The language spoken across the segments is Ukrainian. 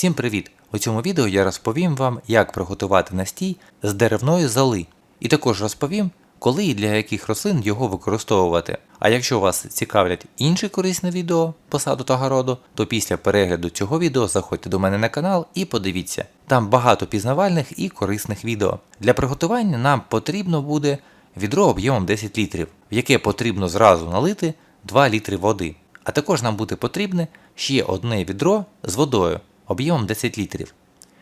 Всім привіт! У цьому відео я розповім вам, як приготувати настій з деревної золи. І також розповім, коли і для яких рослин його використовувати. А якщо вас цікавлять інші корисні відео по саду та городу, то після перегляду цього відео заходьте до мене на канал і подивіться. Там багато пізнавальних і корисних відео. Для приготування нам потрібно буде відро об'ємом 10 літрів, в яке потрібно зразу налити 2 літри води. А також нам буде потрібне ще одне відро з водою об'ємом 10 літрів.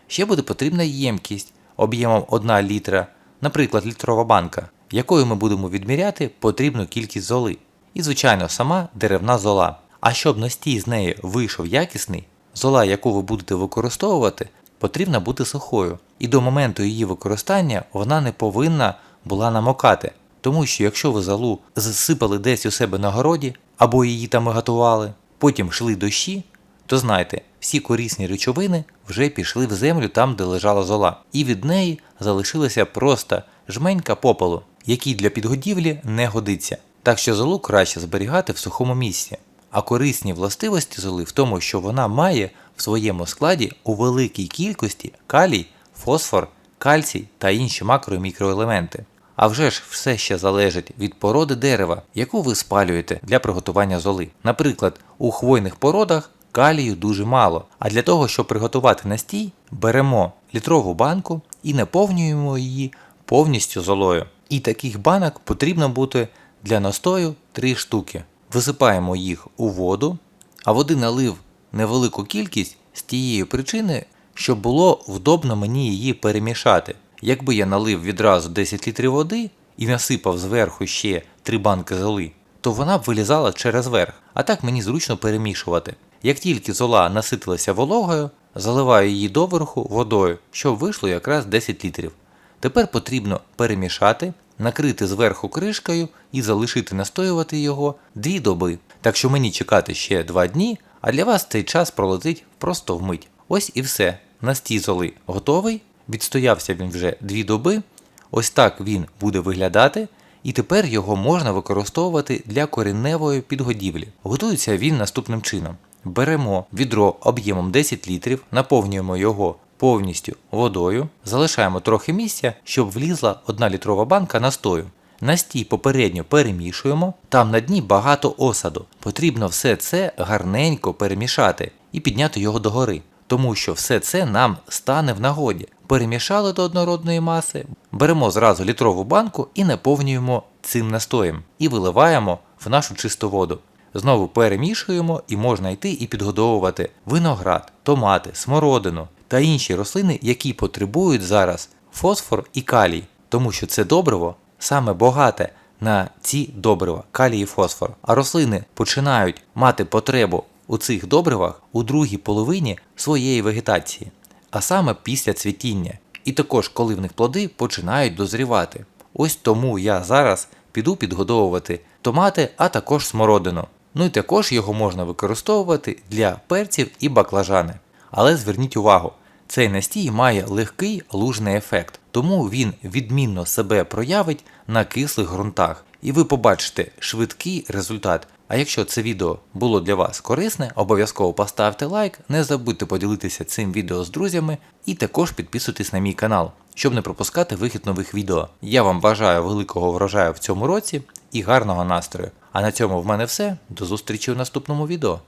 Ще буде потрібна ємкість об'ємом 1 літра, наприклад, літрова банка, якою ми будемо відміряти потрібну кількість золи. І, звичайно, сама деревна зола. А щоб настій з неї вийшов якісний, зола, яку ви будете використовувати, потрібна бути сухою. І до моменту її використання вона не повинна була намокати. Тому що якщо ви золу засипали десь у себе на городі, або її там готували, потім йшли дощі, то знайте, всі корисні речовини вже пішли в землю там, де лежала зола, і від неї залишилася просто жменька попелу, який для підгодівлі не годиться. Так що золу краще зберігати в сухому місці. А корисні властивості золи в тому, що вона має в своєму складі у великій кількості калій, фосфор, кальцій та інші макро і мікроелементи. А вже ж все ще залежить від породи дерева, яку ви спалюєте для приготування золи. Наприклад, у хвойних породах калію дуже мало. А для того, щоб приготувати настій, беремо літрову банку і наповнюємо її повністю золою. І таких банок потрібно бути для настою 3 штуки. Висипаємо їх у воду, а води налив невелику кількість з тієї причини, щоб було вдобно мені її перемішати. Якби я налив відразу 10 літрів води і насипав зверху ще 3 банки золи, то вона б вилізала через верх, а так мені зручно перемішувати. Як тільки зола наситилася вологою, заливаю її доверху водою, щоб вийшло якраз 10 літрів. Тепер потрібно перемішати, накрити зверху кришкою і залишити настоювати його 2 доби. Так що мені чекати ще 2 дні, а для вас цей час пролетить просто вмить. Ось і все. Настій золи готовий. Відстоявся він вже 2 доби. Ось так він буде виглядати. І тепер його можна використовувати для корінневої підгодівлі. Готується він наступним чином. Беремо відро об'ємом 10 літрів, наповнюємо його повністю водою, залишаємо трохи місця, щоб влізла 1 літрова банка настою. Настій попередньо перемішуємо, там на дні багато осаду. Потрібно все це гарненько перемішати і підняти його догори, тому що все це нам стане в нагоді. Перемішали до однородної маси, беремо зразу літрову банку і наповнюємо цим настоєм і виливаємо в нашу чисту воду. Знову перемішуємо і можна йти і підгодовувати виноград, томати, смородину та інші рослини, які потребують зараз фосфор і калій, тому що це добриво саме багате на ці добрива, калій і фосфор. А рослини починають мати потребу у цих добривах у другій половині своєї вегетації, а саме після цвітіння. І також коли в них плоди починають дозрівати. Ось тому я зараз піду підгодовувати томати, а також смородину. Ну і також його можна використовувати для перців і баклажани. Але зверніть увагу, цей настій має легкий лужний ефект, тому він відмінно себе проявить на кислих ґрунтах. І ви побачите швидкий результат. А якщо це відео було для вас корисне, обов'язково поставте лайк, не забудьте поділитися цим відео з друзями і також підписуйтесь на мій канал, щоб не пропускати вихід нових відео. Я вам бажаю великого врожаю в цьому році і гарного настрою. А на цьому в мене все. До зустрічі у наступному відео.